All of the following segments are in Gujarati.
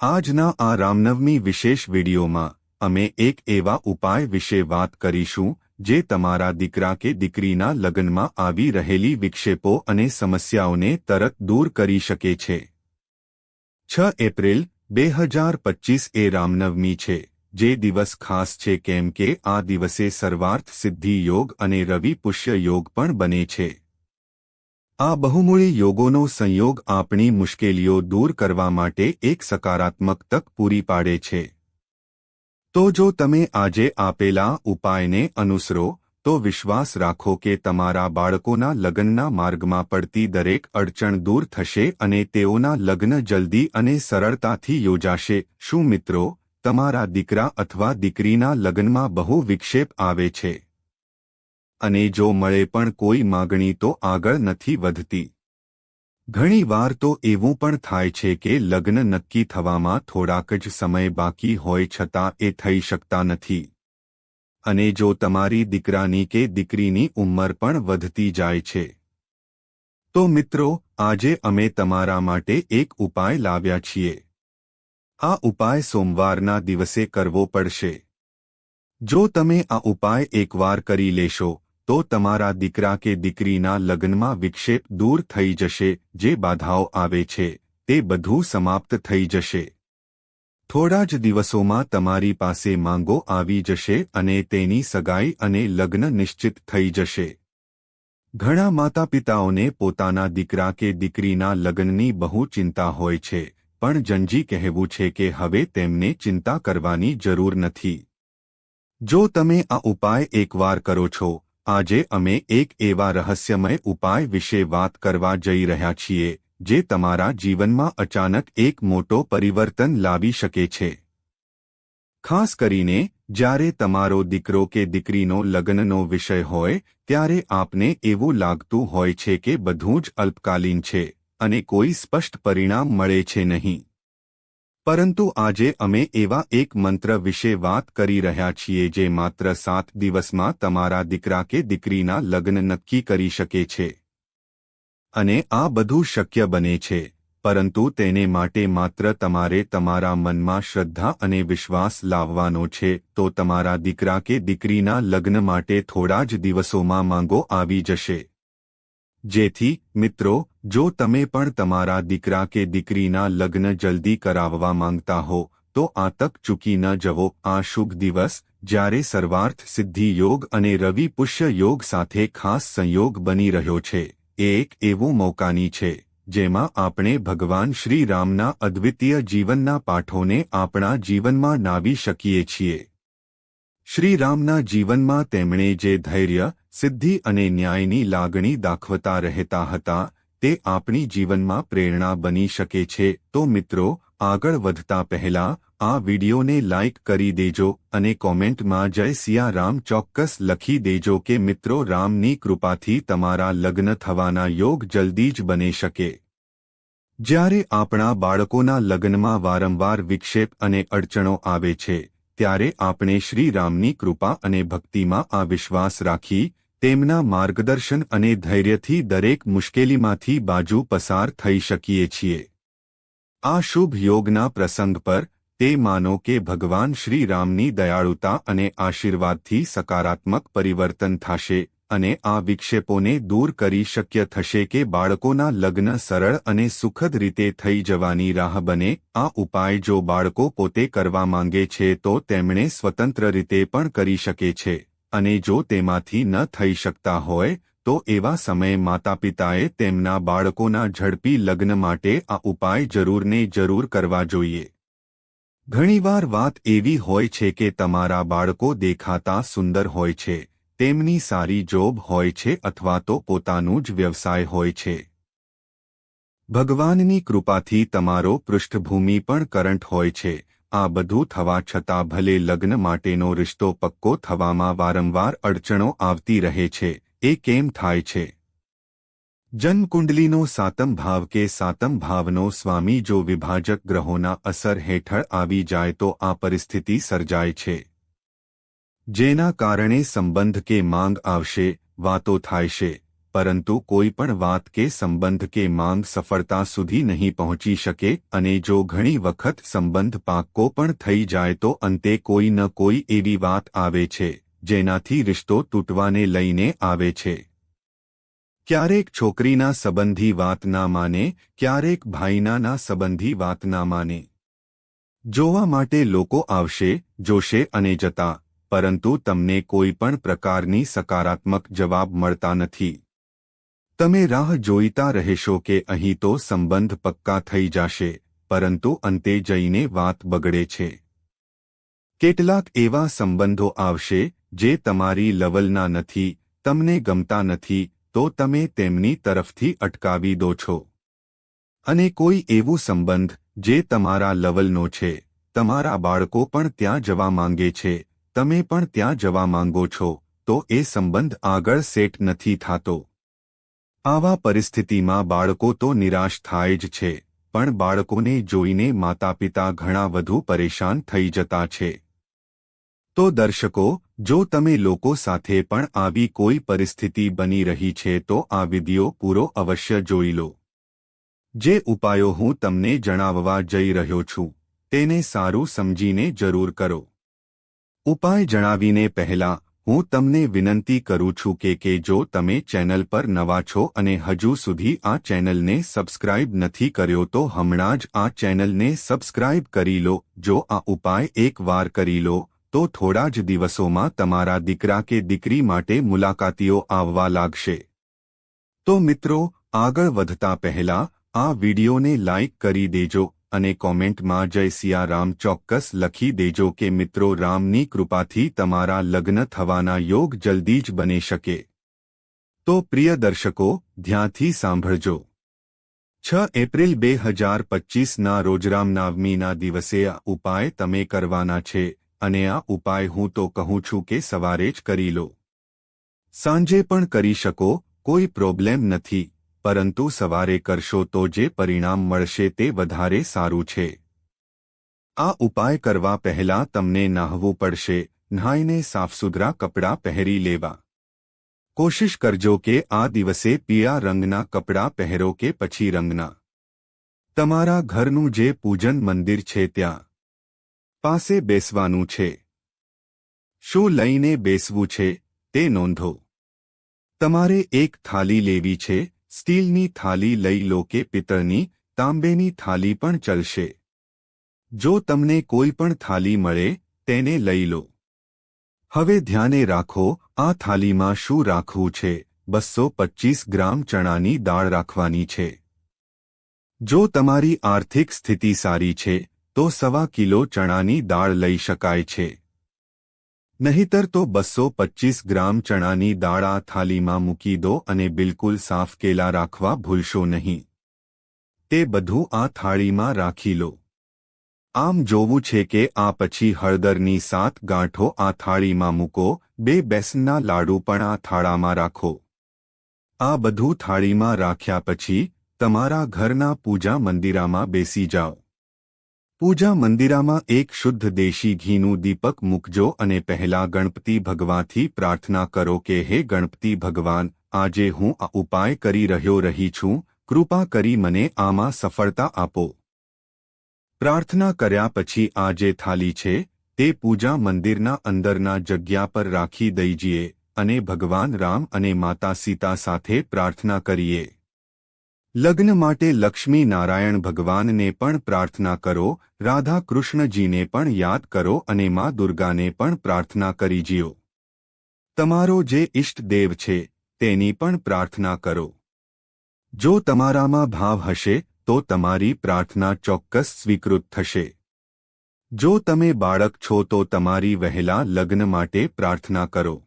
આજના આ રામનવમી વિશેષ વિડીયોમાં અમે એક એવા ઉપાય વિશે વાત કરીશું, જે તમારા દીકરા કે દીકરીના લગ્નમાં આવી રહેલી વિક્ષેપો અને સમસ્યાઓને તરત દૂર કરી શકે છે. છ એપ્રિલ, બે હજાર પચીસ એ રામનવમી છે, જે દિવસ ખાસ છે કેમ કે આ દિવસે સર્વાર્થ સિદ્ધિ યોગ અને રવિ પુષ્ય યોગ પણ બને છે. આ બહુમૂળી યોગોનો સંયોગ આપણી મુશ્કેલીઓ દૂર કરવા માટે એક સકારાત્મક તક પૂરી પાડે છે. તો જો તમે આજે આપેલા ઉપાયને અનુસરો, તો વિશ્વાસ રાખો કે તમારા બાળકોના લગ્નના માર્ગમાં પડતી દરેક અડચણ દૂર થશે અને તેઓના લગ્ન જલ્દી અને સરળતાથી યોજાશે. શું મિત્રો, તમારા દીકરા અથવા દીકરીના લગ્નમાં બહુ વિક્ષેપ આવે છે? અને જો મળે પણ કોઈ માગણી તો આગળ નથી વધતી. ઘણી વાર તો એવું પણ થાય છે કે લગ્ન નક્કી થવામાં થોડાક જ સમય બાકી હોય છતાં એ થઈ શકતા નથી. અને જો તમારી દીકરાની કે દીકરીની ઉંમર પણ વધતી જાય છે. તો મિત્રો, આજે અમે તમારા માટે એક ઉપાય લાવ્યા છીએ. આ ઉપાય સોમવારના દિવસે કરવો પડશે. જો તમે આ ઉપાય એકવાર કરી લેશો તો તમારા દીકરા કે દીકરીના લગ્નમાં વિક્ષેપ દૂર થઈ જશે, જે બાધાઓ આવે છે, તે બધું સમાપ્ત થઈ જશે. થોડા જ દિવસોમાં તમારી પાસે માંગો આવી જશે અને તેની સગાઈ અને લગ્ન નિશ્ચિત થઈ જશે. ઘણા માતા પિતાઓને પોતાના દીકરા કે દીકરીના લગ્નની બહુ ચિંતા હોય છે, પણ જંજી કહેવું છે કે હવે તેમને ચિંતા કરવાની જરૂર નથી. જો તમે આ ઉપાય એકવાર કરો છો આજે અમે એક એવા રહસ્યમય ઉપાય વિશે વાત કરવા જઈ રહ્યા છીએ, જે તમારા જીવનમાં અચાનક એક મોટો પરિવર્તન લાવી શકે છે. ખાસ કરીને, જ્યારે તમારો દીકરો કે દીકરીનો લગ્નનો વિષય હોય, ત્યારે આપને એવું લાગતું હોય છે કે બધું જ અલ્પકાલીન છે, અને કોઈ સ્પષ્ટ પરિણામ મળે છે નહીં. પરંતુ આજે અમે એવા એક મંત્ર વિશે વાત કરી રહ્યા છીએ જે માત્ર સાત દિવસમાં તમારા દીકરા કે દીકરીના લગ્ન નક્કી કરી શકે છે. અને આ બધું શક્ય બને છે, પરંતુ તેને માટે માત્ર તમારે તમારા મનમાં શ્રદ્ધા અને વિશ્વાસ લાવવાનો છે, તો તમારા દીકરા કે દીકરીના લગ્ન માટે થોડા જ દિવસોમાં માંગો આવી જશે. જેથી, મિત્રો, જો તમે પણ તમારા દીકરા કે દીકરીના લગ્ન જલ્દી કરાવવા માંગતા હો, તો આ તક ચૂકી ન જવો. આ શુભ દિવસ, જ્યારે સર્વાર્થ સિદ્ધિ યોગ અને રવિ પુષ્ય યોગ સાથે ખાસ સંયોગ બની રહ્યો છે. એ એક એવું મોકાની છે, જેમાં આપણે ભગવાન શ્રી રામના અદ્વિતીય જીવનના પાઠોને આપણા જીવનમાં નાવી શકીએ છીએ. શ્રીરામના જીવનમાં તેમણે જે ધૈર્ય, સિદ્ધિ અને ન્યાયની લાગણી દાખવતા રહેતા હતા, તે આપણી જીવનમાં પ્રેરણા બની શકે છે. તો મિત્રો, આગળ વધતા પહેલા, આ વિડિયોને લાઇક કરી દેજો અને કોમેન્ટમાં જય સિયા રામ ચોક્કસ લખી દેજો કે મિત્રો, રામની કૃપાથી તમારા લગ્ન થવાના યોગ જલ્દી જ બની શકે. જ્યારે આપણા બાળકોના લગ્નમાં વારંવાર વિક્ષેપ અને અડચણો આવે છે ત્યારે આપણે શ્રી રામની કૃપા અને ભક્તિમાં આ વિશ્વાસ રાખી તેમના માર્ગદર્શન અને ધૈર્યથી દરેક મુશ્કેલીમાંથી બાજુ પસાર થઈ શકીએ છીએ. આ શુભ યોગના પ્રસંગ પર તે માનો કે ભગવાન શ્રી રામની દયાળુતા અને આશીર્વાદથી સકારાત્મક પરિવર્તન થશે. અને આ વિક્ષેપોને દૂર કરી શક્ય થશે કે બાળકોના લગ્ન સરળ અને સુખદ રીતે થઈ જવાની રાહ બને. આ ઉપાય જો બાળકો પોતે કરવા માંગે છે તો તેમણે સ્વતંત્ર રીતે પણ કરી શકે છે. અને જો તેમાંથી ન થઈ શકતા હોય, તો એવા સમયે માતાપિતાએ તેમના બાળકોના ઝડપી લગ્ન માટે આ ઉપાય જરૂરને જરૂર કરવા જોઈએ. ઘણીવાર વાત એવી હોય છે કે તમારા બાળકો દેખાતા સુંદર હોય છે. તેમની સારી જોબ હોય છે અથવા તો પોતાનું જ વ્યવસાય હોય છે. ભગવાનની કૃપાથી તમારો પૃષ્ઠભૂમિ પણ કરંટ હોય છે. આ બધું થવા છતાં ભલે લગ્ન માટેનો રિશ્તો પક્કો થવામાં વારંવાર અડચણો આવતી રહે છે, એ કેમ થાય છે? જન્મકુંડલીનો સાતમ ભાવ કે સાતમ ભાવનો સ્વામી જો વિભાજક ગ્રહોના અસર હેઠળ આવી જાય તો આ પરિસ્થિતિ સર્જાય છે. જેના કારણે સંબંધ કે માંગ આવશે, વાતો થાય છે, પરંતુ કોઈ પણ વાત કે સંબંધ કે માંગ સફળતા સુધી નહીં પહોંચી શકે અને જો ઘણી વખત સંબંધ પાક્કો પણ થઈ જાય તો અંતે કોઈ ન કોઈ એવી વાત આવે છે, જેનાથી રિશ્તો તૂટવાને લઈને આવે છે. ક્યારેક છોકરીના સંબંધી વાત ના માને, ક્યારેક ભાઈનાના સંબંધી વાત ના માને. જોવા માટે લોકો આવશે, જોશે અને જતા પરંતુ તમને કોઈ પણ પ્રકારની સકારાત્મક જવાબ મળતા નથી. તમે રાહ જોઈતા રહેશો કે અહીં તો સંબંધ પક્કા થઈ જશે, પરંતુ અંતે જઈને વાત બગડે છે. કેટલાક એવા સંબંધો આવશે, જે તમારી લવલના નથી, તમને ગમતા નથી, તો તમે તેમની તરફથી અટકાવી દો છો. અને કોઈ એવું સંબંધ, જે તમારા લવલનો છે, તમારા બાળકો પણ ત્યાં જવા માંગે છે તમે પણ ત્યાં જવા માંગો છો, તો એ સંબંધ આગળ સેટ નથી થતો. આવા પરિસ્થિતિમાં બાળકો તો નિરાશ થાય જ છે, પણ બાળકોને જોઈને માતાપિતા ઘણા વધુ પરેશાન થઈ જતા છે. તો દર્શકો, જો તમે લોકો સાથે પણ આવી કોઈ પરિસ્થિતિ બની રહી છે તો આ વિડિયો પૂરો અવશ્ય જોઈ લો. જે ઉપાયો હું તમને જણાવવા જઈ રહ્યો છું, તેને સારું સમજીને જરૂર કરો. ઉપાય જણાવીને પહેલા, હું તમને વિનંતી કરું છું કે કે જો તમે ચેનલ પર નવા છો અને હજુ સુધી આ ચેનલને સબસ્ક્રાઇબ નથી કર્યો, તો હમણાં જ આ ચેનલને સબસ્ક્રાઇબ કરી લો. જો આ ઉપાય એક વાર કરી લો, તો થોડા જ દિવસોમાં તમારા દીકરા કે દીકરી માટે મુલાકાતીઓ આવવા લાગશે. તો મિત્રો, આગળ વધતા પહેલા, આ વિડિયોને લાઇક કરી દેજો. અને કોમેન્ટમાં જય સિયારામ ચોક્કસ લખી દેજો કે મિત્રો રામની કૃપાથી તમારા લગ્ન થવાના યોગ જલ્દી જ બની શકે. તો પ્રિય દર્શકો, ધ્યાનથી સાંભળજો. છ એપ્રિલ બે હજાર પચ્ચીસના રોજરામનાવમીના દિવસે આ ઉપાય તમે કરવાના છે, અને આ ઉપાય હું તો કહું છું કે સવારે જ કરી લો. સાંજે પણ કરી શકો, કોઈ પ્રોબ્લેમ નથી. પરંતુ સવારે કરશો તો જે પરિણામ મળશે તે વધારે સારું છે. આ ઉપાય કરવા પહેલાં તમને નાહવું પડશે, નહાઈને સાફસુથરા કપડાં પહેરી લેવા. કોશિશ કરજો કે આ દિવસે પીળા રંગના કપડાં પહેરો કે પછી રંગના. તમારા ઘરનું જે પૂજન મંદિર છે ત્યાં. પાસે બેસવાનું છે. શું લઈને બેસવું છે, તે નોંધો. તમારે એક થાલી લેવી છે સ્ટીલની થાલી લઈ લો કે પિત્તળની, તાંબેની થાલી પણ ચલશે. જો તમને કોઈ પણ થાલી મળે, તેને લઈ લો. હવે ધ્યાને રાખો, આ થાલીમાં શું રાખવું છે? બસો પચ્ચીસ ગ્રામ ચણાની દાળ રાખવાની છે. જો તમારી આર્થિક સ્થિતિ સારી છે, તો સવા કિલો ચણાની દાળ લઈ શકાય છે. નહીતર તો બસો પચ્ચીસ ગ્રામ ચણાની દાળ આ થાલીમાં મૂકી દો અને બિલકુલ સાફ કેલા રાખવા ભૂલશો નહીં. તે બધું આ થાળીમાં રાખી લો. આમ જોવું છે કે આ પછી હળદરની સાત ગાંઠો આ થાળીમાં મૂકો, બે બેસનના લાડુ પણ આ થાળામાં રાખો. આ બધું થાળીમાં રાખ્યા પછી તમારા ઘરના પૂજા મંદિરામાં બેસી જાઓ. પૂજા મંદિરામાં એક શુદ્ધ દેશી ઘીનું દીપક મૂકજો અને પહેલા ગણપતિ ભગવાનથી પ્રાર્થના કરો કે હે ગણપતિ ભગવાન, આજે હું આ ઉપાય કરી રહ્યો રહી છું, કૃપા કરી મને આમાં સફળતા આપો. પ્રાર્થના કર્યા પછી આ જે થાલી છે, તે પૂજા મંદિરના અંદરના જગ્યા પર રાખી દઈજીએ અને ભગવાન રામ અને માતા સીતા સાથે પ્રાર્થના કરીએ. લગ્ન માટે લક્ષ્મી નારાયણ ભગવાનને પણ પ્રાર્થના કરો, રાધા કૃષ્ણજીને પણ યાદ કરો અને મા દુર્ગાને પણ પ્રાર્થના કરી જીઓ. તમારો જે ઇષ્ટદેવ છે, તેની પણ પ્રાર્થના કરો. જો તમારામાં ભાવ હશે, તો તમારી પ્રાર્થના ચોક્કસ સ્વીકૃત થશે. જો તમે બાળક છો, તો તમારી વહેલા લગ્ન માટે પ્રાર્થના કરો.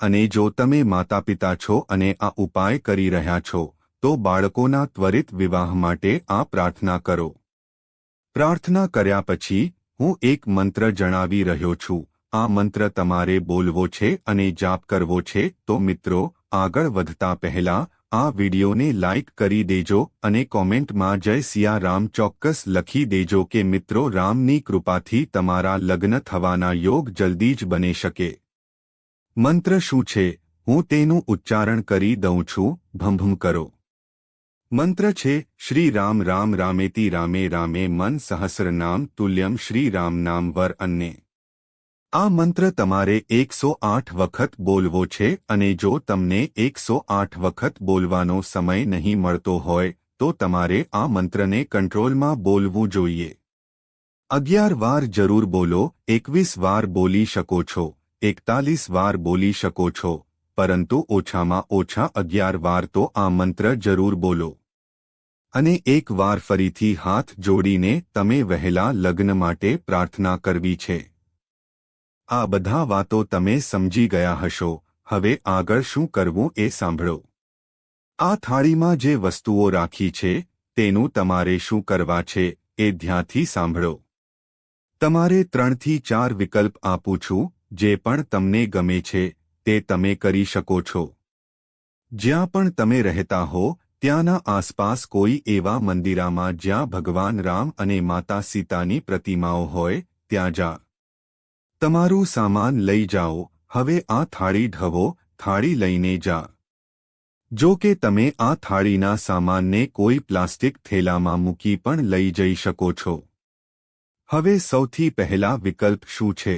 અને જો તમે માતાપિતા છો અને આ ઉપાય કરી રહ્યા છો તો બાળકોના ત્વરિત વિવાહ માટે આ પ્રાર્થના કરો. પ્રાર્થના કર્યા પછી, હું એક મંત્ર જણાવી રહ્યો છું. આ મંત્ર તમારે બોલવો છે અને જાપ કરવો છે. તો મિત્રો, આગળ વધતા પહેલા, આ વિડિયોને લાઇક કરી દેજો અને કોમેન્ટમાં જય સિયા રામ ચોક્કસ લખી દેજો કે મિત્રો, રામની કૃપાથી તમારા લગ્ન થવાના યોગ જલ્દી જ બની શકે. મંત્ર શું છે? હું તેનું ઉચ્ચારણ કરી દઉં છું. ભંભમ કરો. મંત્ર છે, શ્રી રામ રામ રામેતિ રામે રામે મન સહસ્રનામ તુલ્યમ શ્રી રામ નામ વર અન્ને. આ મંત્ર તમારે એકસો આઠ વખત બોલવો છે અને જો તમને એકસો આઠ વખત બોલવાનો સમય નહીં મળતો હોય, તો તમારે આ મંત્રને કંટ્રોલમાં બોલવું જોઈએ. અગિયાર વાર જરૂર બોલો, એકવીસ વાર બોલી શકો છો, એકતાલીસ વાર બોલી શકો છો પરંતુ ઓછામાં ઓછા અગિયાર વાર તો આ મંત્ર જરૂર બોલો. અને એક વાર ફરીથી હાથ જોડીને તમે વહેલા લગ્ન માટે પ્રાર્થના કરવી છે. આ બધા વાતો તમે સમજી ગયા હશો, હવે આગળ શું કરવું એ સાંભળો. આ થાળીમાં જે વસ્તુઓ રાખી છે, તેનું તમારે શું કરવા છે, એ ધ્યાનથી સાંભળો. તમારે ત્રણથી ચાર વિકલ્પ આપું છું, જે પણ તમને ગમે છે તે તમે કરી શકો છો. જ્યાં પણ તમે રહેતા હો, ત્યાંના આસપાસ કોઈ એવા મંદિરામાં જ્યાં ભગવાન રામ અને માતા સીતાની પ્રતિમાઓ હોય, ત્યાં જા. તમારું સામાન લઈ જાઓ, હવે આ થાળી ઢવો, થાળી લઈને જા. જો કે તમે આ થાળીના સામાનને કોઈ પ્લાસ્ટિક થેલામાં મૂકી પણ લઈ જઈ શકો છો. હવે સૌથી પહેલા વિકલ્પ શું છે?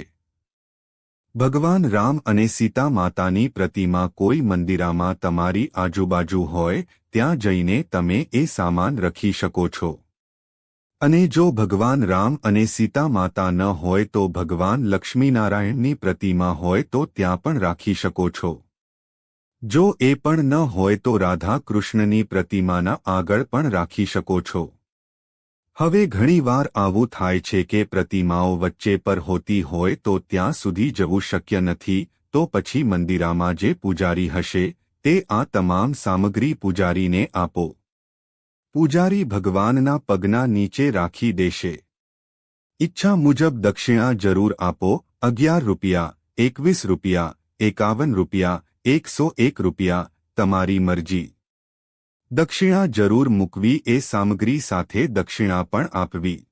ભગવાન રામ અને સીતા માતાની પ્રતિમા કોઈ મંદિરામાં તમારી આજુબાજુ હોય, ત્યાં જઈને તમે એ સામાન રખી શકો છો. અને જો ભગવાન રામ અને સીતા માતા ન હોય તો ભગવાન લક્ષ્મીનારાયણની પ્રતિમા હોય તો ત્યાં પણ રાખી શકો છો. જો એ પણ ન હોય તો રાધા કૃષ્ણની પ્રતિમાના આગળ પણ રાખી શકો છો. હવે ઘણીવાર આવું થાય છે કે પ્રતિમાઓ વચ્ચે પર હોતી હોય તો ત્યાં સુધી જવું શક્ય નથી, તો પછી મંદિરામાં જે પૂજારી હશે, તે આ તમામ સામગ્રી પૂજારીને આપો. પૂજારી ભગવાનના પગના નીચે રાખી દેશે. ઈચ્છા મુજબ દક્ષિણા જરૂર આપો, અગિયાર રૂપિયા, એકવીસ રૂપિયા, એકાવન રૂપિયા, એકસો એક રૂપિયા, તમારી મરજી. દક્ષિણા જરૂર મૂકવી એ સામગ્રી સાથે દક્ષિણા પણ આપવી.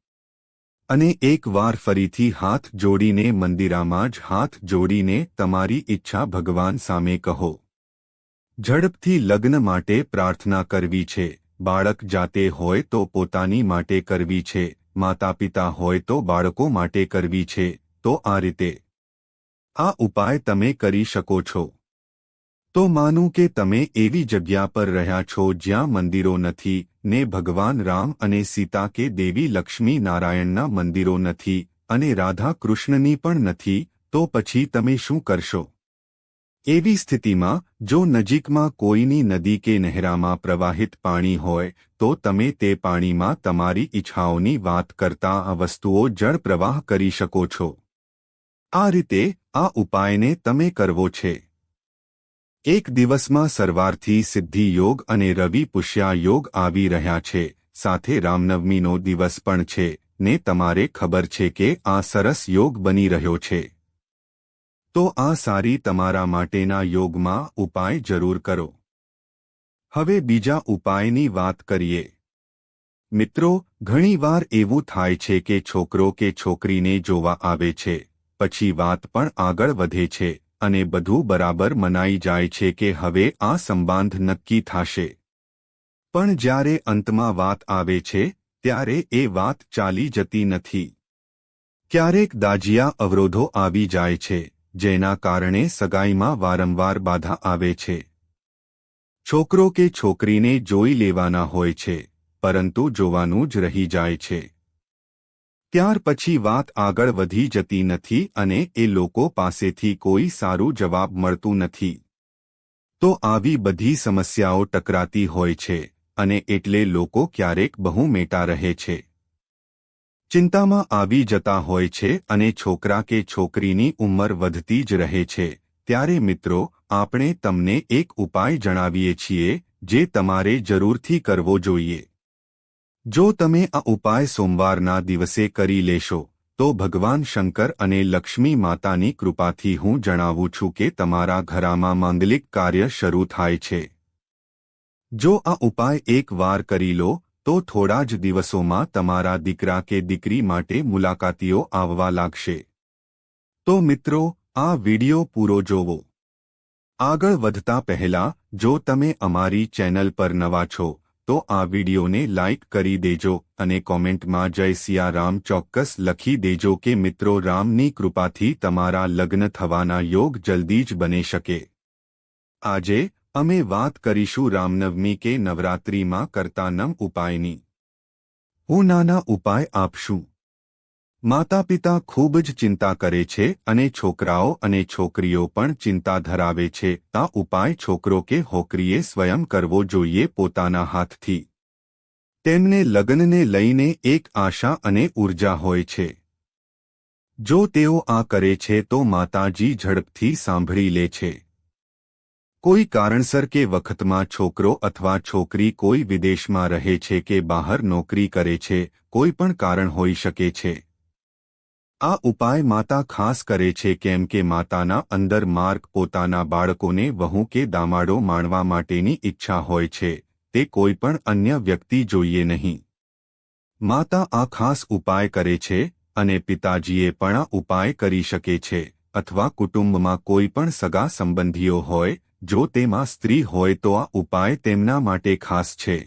અને એક વાર ફરીથી હાથ જોડીને મંદિરામાં જ હાથ જોડીને તમારી ઈચ્છા ભગવાન સામે કહો. ઝડપથી લગ્ન માટે પ્રાર્થના કરવી છે. બાળક જાતે હોય તો પોતાની માટે કરવી છે. માતા પિતા હોય તો બાળકો માટે કરવી છે. તો આ રીતે. આ ઉપાય તમે કરી શકો છો. તો માનું કે તમે એવી જગ્યા પર રહ્યા છો જ્યાં મંદિરો નથી, ને ભગવાન રામ અને સીતા કે દેવી લક્ષ્મી નારાયણના મંદિરો નથી અને રાધા કૃષ્ણની પણ નથી, તો પછી તમે શું કરશો? એવી સ્થિતિમાં, જો નજીકમાં કોઈની નદી કે નહેરામાં પ્રવાહિત પાણી હોય, તો તમે તે પાણીમાં તમારી ઈચ્છાઓની વાત કરતા આ વસ્તુઓ જળ પ્રવાહ કરી શકો છો. આ રીતે, આ ઉપાયને તમે કરવો છે. એક દિવસમાં સરવારથી સિદ્ધિ યોગ અને રવિ પુષ્યા યોગ આવી રહ્યા છે, સાથે રામનવમીનો દિવસ પણ છે, ને તમારે ખબર છે કે આ સરસ યોગ બની રહ્યો છે. તો આ સારી તમારા માટેના યોગમાં ઉપાય જરૂર કરો. હવે બીજા ઉપાયની વાત કરીએ. મિત્રો, ઘણીવાર એવું થાય છે કે છોકરો કે છોકરીને જોવા આવે છે, પછી વાત પણ આગળ વધે છે અને બધું બરાબર મનાઈ જાય છે કે હવે આ સંબંધ નક્કી થશે. પણ જ્યારે અંતમાં વાત આવે છે, ત્યારે એ વાત ચાલી જતી નથી. ક્યારેક દાજિયા અવરોધો આવી જાય છે, જેના કારણે સગાઈમાં વારંવાર બાધા આવે છે. છોકરો કે છોકરીને જોઈ લેવાના હોય છે, પરંતુ જોવાનું જ રહી જાય છે. ત્યાર પછી વાત આગળ વધી જતી નથી અને એ લોકો પાસેથી કોઈ સારું જવાબ મળતું નથી. તો આવી બધી સમસ્યાઓ ટકરાતી હોય છે અને એટલે લોકો ક્યારેક બહુ મેટા રહે છે. ચિંતામાં આવી જતા હોય છે અને છોકરા કે છોકરીની ઉંમર વધતી જ રહે છે. ત્યારે મિત્રો, આપણે તમને એક ઉપાય જણાવીએ છીએ જે તમારે જરૂરથી કરવો જોઈએ. જો તમે આ ઉપાય સોમવારના દિવસે કરી લેશો, તો ભગવાન શંકર અને લક્ષ્મી માતાની કૃપાથી હું જણાવું છું કે તમારા ઘરામાં માંગલિક કાર્ય શરૂ થાય છે. જો આ ઉપાય એક વાર કરી લો, તો થોડા જ દિવસોમાં તમારા દીકરા કે દીકરી માટે મુલાકાતીઓ આવવા લાગશે. તો મિત્રો, આ વિડિયો પૂરો જોવો. આગળ વધતા પહેલા, જો તમે અમારી ચેનલ પર નવા છો તો આ વિડિયોને લાઇક કરી દેજો અને કોમેન્ટમાં જય સિયારામ ચોક્કસ લખી દેજો કે મિત્રો રામની કૃપાથી તમારા લગ્ન થવાના યોગ જલ્દી જ બની શકે. આજે અમે વાત કરીશું રામનવમી કે નવરાત્રિમાં કરતા નમ ઉપાયની. હું નાના ઉપાય આપશું. માતા પિતા ખૂબ જ ચિંતા કરે છે અને છોકરાઓ અને છોકરીઓ પણ ચિંતા ધરાવે છે. આ ઉપાય છોકરો કે હોકરીએ સ્વયં કરવો જોઈએ પોતાના હાથથી. તેમને લગ્નને લઈને એક આશા અને ઊર્જા હોય છે. જો તેઓ આ કરે છે તો માતાજી ઝડપથી સાંભળી લે છે. કોઈ કારણસર કે વખતમાં છોકરો અથવા છોકરી કોઈ વિદેશમાં રહે છે કે બહાર નોકરી કરે છે, કોઈ પણ કારણ હોઈ શકે છે. આ ઉપાય માતા ખાસ કરે છે કેમ કે માતાના અંદર માર્ગ પોતાના બાળકોને વહુ કે દામાડો માણવા માટેની ઈચ્છા હોય છે, તે કોઈ પણ અન્ય વ્યક્તિ જોઈએ નહીં. માતા આ ખાસ ઉપાય કરે છે અને પિતાજીએ પણ આ ઉપાય કરી શકે છે, અથવા કુટુંબમાં કોઈ પણ સગા સંબંધીઓ હોય, જો તેમાં સ્ત્રી હોય તો આ ઉપાય તેમના માટે ખાસ છે.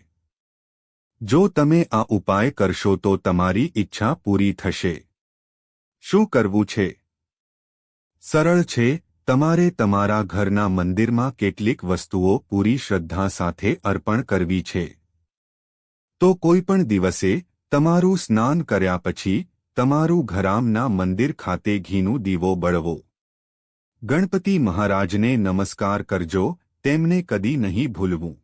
જો તમે આ ઉપાય કરશો તો તમારી ઈચ્છા પૂરી થશે. શું કરવું છે? સરળ છે, તમારે તમારા ઘરના મંદિરમાં કેટલીક વસ્તુઓ પૂરી શ્રદ્ધા સાથે અર્પણ કરવી છે. તો કોઈપણ દિવસે, તમારું સ્નાન કર્યા પછી, તમારું ઘરામના મંદિર ખાતે ઘીનું દીવો બળવો. ગણપતિ મહારાજને નમસ્કાર કરજો, તેમને કદી નહીં ભૂલવું.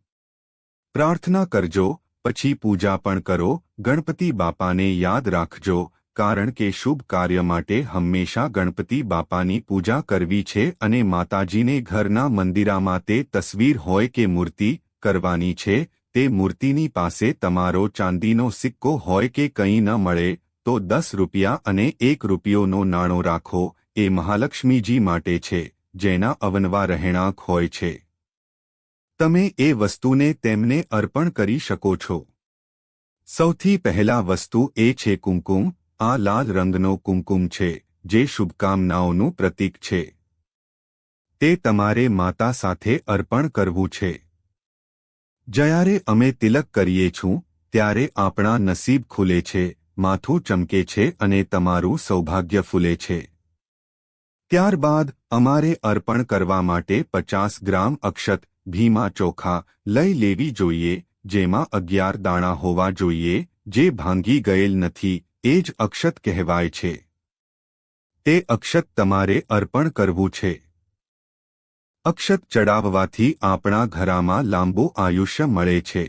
પ્રાર્થના કરજો, પછી પૂજા પણ કરો, ગણપતિ બાપાને યાદ રાખજો કારણ કે શુભ કાર્ય માટે હંમેશા ગણપતિ બાપાની પૂજા કરવી છે અને માતાજીને ઘરના મંદિરામાં તે તસવીર હોય કે મૂર્તિ કરવાની છે, તે મૂર્તિની પાસે તમારો ચાંદીનો સિક્કો હોય કે કંઈ ન મળે, તો દસ રૂપિયા અને એક રૂપિયોનો નાણો રાખો, એ મહાલક્ષ્મીજી માટે છે, જેના અવનવા રહેણાંક હોય છે. તમે એ વસ્તુને તેમને અર્પણ કરી શકો છો. સૌથી પહેલા વસ્તુ એ છે કુમકુમ આ લાલ રંગનો કુમકુમ છે, જે શુભકામનાઓનું પ્રતીક છે. તે તમારે માતા સાથે અર્પણ કરવું છે. જ્યારે અમે તિલક કરીએ છું, ત્યારે આપણા નસીબ ખુલે છે, માથું ચમકે છે અને તમારું સૌભાગ્ય ફૂલે છે. ત્યારબાદ, અમારે અર્પણ કરવા માટે પચાસ ગ્રામ અક્ષત ભીમા ચોખા લઈ લેવી જોઈએ, જેમાં અગિયાર દાણા હોવા જોઈએ, જે ભાંગી ગયેલ નથી એ જ અક્ષત કહેવાય છે. તે અક્ષત તમારે અર્પણ કરવું છે. અક્ષત ચડાવવાથી આપણા ઘરામાં લાંબુ આયુષ્ય મળે છે.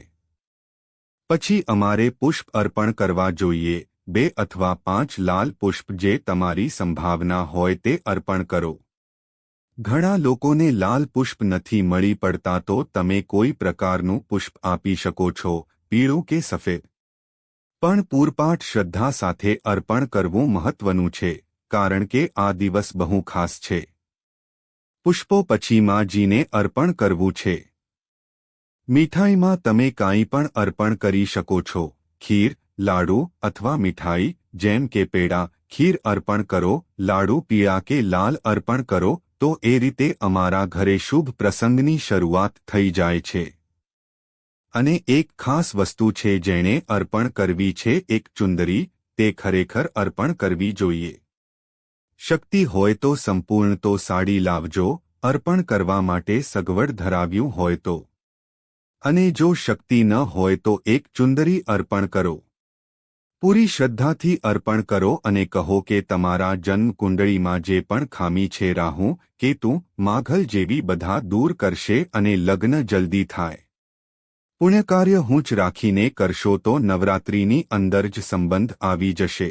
પછી અમારે પુષ્પ અર્પણ કરવા જોઈએ, બે અથવા પાંચ લાલ પુષ્પ જે તમારી સંભાવના હોય તે અર્પણ કરો. ઘણા લોકોને લાલ પુષ્પ નથી મળી પડતા તો તમે કોઈ પ્રકારનું પુષ્પ આપી શકો છો, પીળું કે સફેદ. પણ પૂરપાઠ શ્રદ્ધા સાથે અર્પણ કરવું મહત્વનું છે, કારણ કે આ દિવસ બહુ ખાસ છે. પુષ્પો પછી માજીને અર્પણ કરવું છે. મીઠાઈમાં તમે કાંઈ પણ અર્પણ કરી શકો છો. ખીર, લાડુ અથવા મીઠાઈ, જેમ કે પેડા, ખીર અર્પણ કરો, લાડુ પીળા કે લાલ અર્પણ કરો, તો એ રીતે અમારા ઘરે શુભ પ્રસંગની શરૂઆત થઈ જાય છે. અને એક ખાસ વસ્તુ છે જેણે અર્પણ કરવી છે, એક ચુંદરી, તે ખરેખર અર્પણ કરવી જોઈએ. શક્તિ હોય તો સંપૂર્ણ તો સાડી લાવજો, અર્પણ કરવા માટે સગવડ ધરાવ્યું હોય તો. અને જો શક્તિ ન હોય તો એક ચુંદરી અર્પણ કરો. પૂરી શ્રદ્ધાથી અર્પણ કરો અને કહો કે તમારા જન્મ કુંડળીમાં જે પણ ખામી છે, રાહું કે તું માઘલ જેવી બધા દૂર કરશે અને લગ્ન જલ્દી થાય. પુણ્યકાર્ય હૂંચ રાખીને કરશો તો નવરાત્રિની અંદર જ સંબંધ આવી જશે.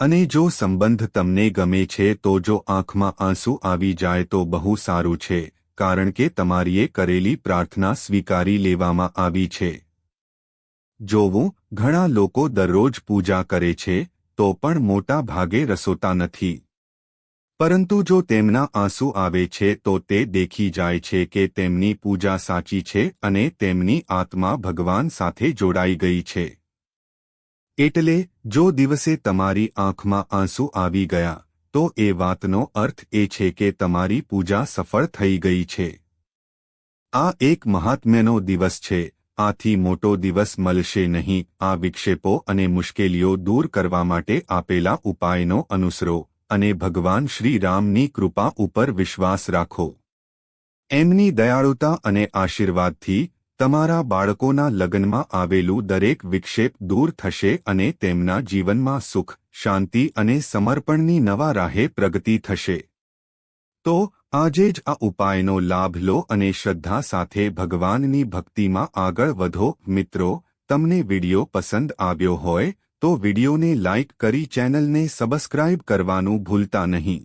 અને જો સંબંધ તમને ગમે છે તો જો આંખમાં આંસુ આવી જાય તો બહુ સારું છે, કારણ કે તમારીએ કરેલી પ્રાર્થના સ્વીકારી લેવામાં આવી છે. જોવું, ઘણા લોકો દરરોજ પૂજા કરે છે, તો પણ મોટા ભાગે રસોતા નથી. પરંતુ જો તેમના આંસુ આવે છે તો તે દેખી જાય છે કે તેમની પૂજા સાચી છે અને તેમની આત્મા ભગવાન સાથે જોડાઈ ગઈ છે. એટલે, જો દિવસે તમારી આંખમાં આંસુ આવી ગયા, તો એ વાતનો અર્થ એ છે કે તમારી પૂજા સફળ થઈ ગઈ છે. આ એક મહાત્મ્યનો દિવસ છે, આથી મોટો દિવસ મળશે નહીં, આ વિક્ષેપો અને મુશ્કેલીઓ દૂર કરવા માટે આપેલા ઉપાયનો અનુસરો. અને ભગવાન શ્રી રામની કૃપા ઉપર વિશ્વાસ રાખો. એમની દયાળુતા અને આશીર્વાદથી તમારા બાળકોના લગ્નમાં આવેલું દરેક વિક્ષેપ દૂર થશે અને તેમના જીવનમાં સુખ, શાંતિ અને સમર્પણની નવા રાહે પ્રગતિ થશે. તો આજે જ આ ઉપાયનો લાભ લો અને શ્રદ્ધા સાથે ભગવાનની ભક્તિમાં આગળ વધો. મિત્રો, તમને વિડિયો પસંદ આવ્યો હોય તો વિડિયોને લાઇક કરી ચેનલને સબસ્ક્રાઇબ કરવાનું ભૂલતા નહીં.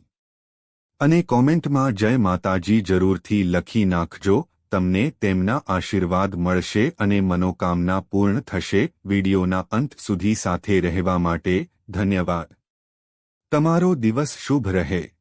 અને કોમેન્ટમાં જય માતાજી જરૂરથી લખી નાખજો, તમને તેમના આશીર્વાદ મળશે અને મનોકામના પૂર્ણ થશે વિડિયોના અંત સુધી સાથે રહેવા માટે ધન્યવાદ. તમારો દિવસ શુભ રહે.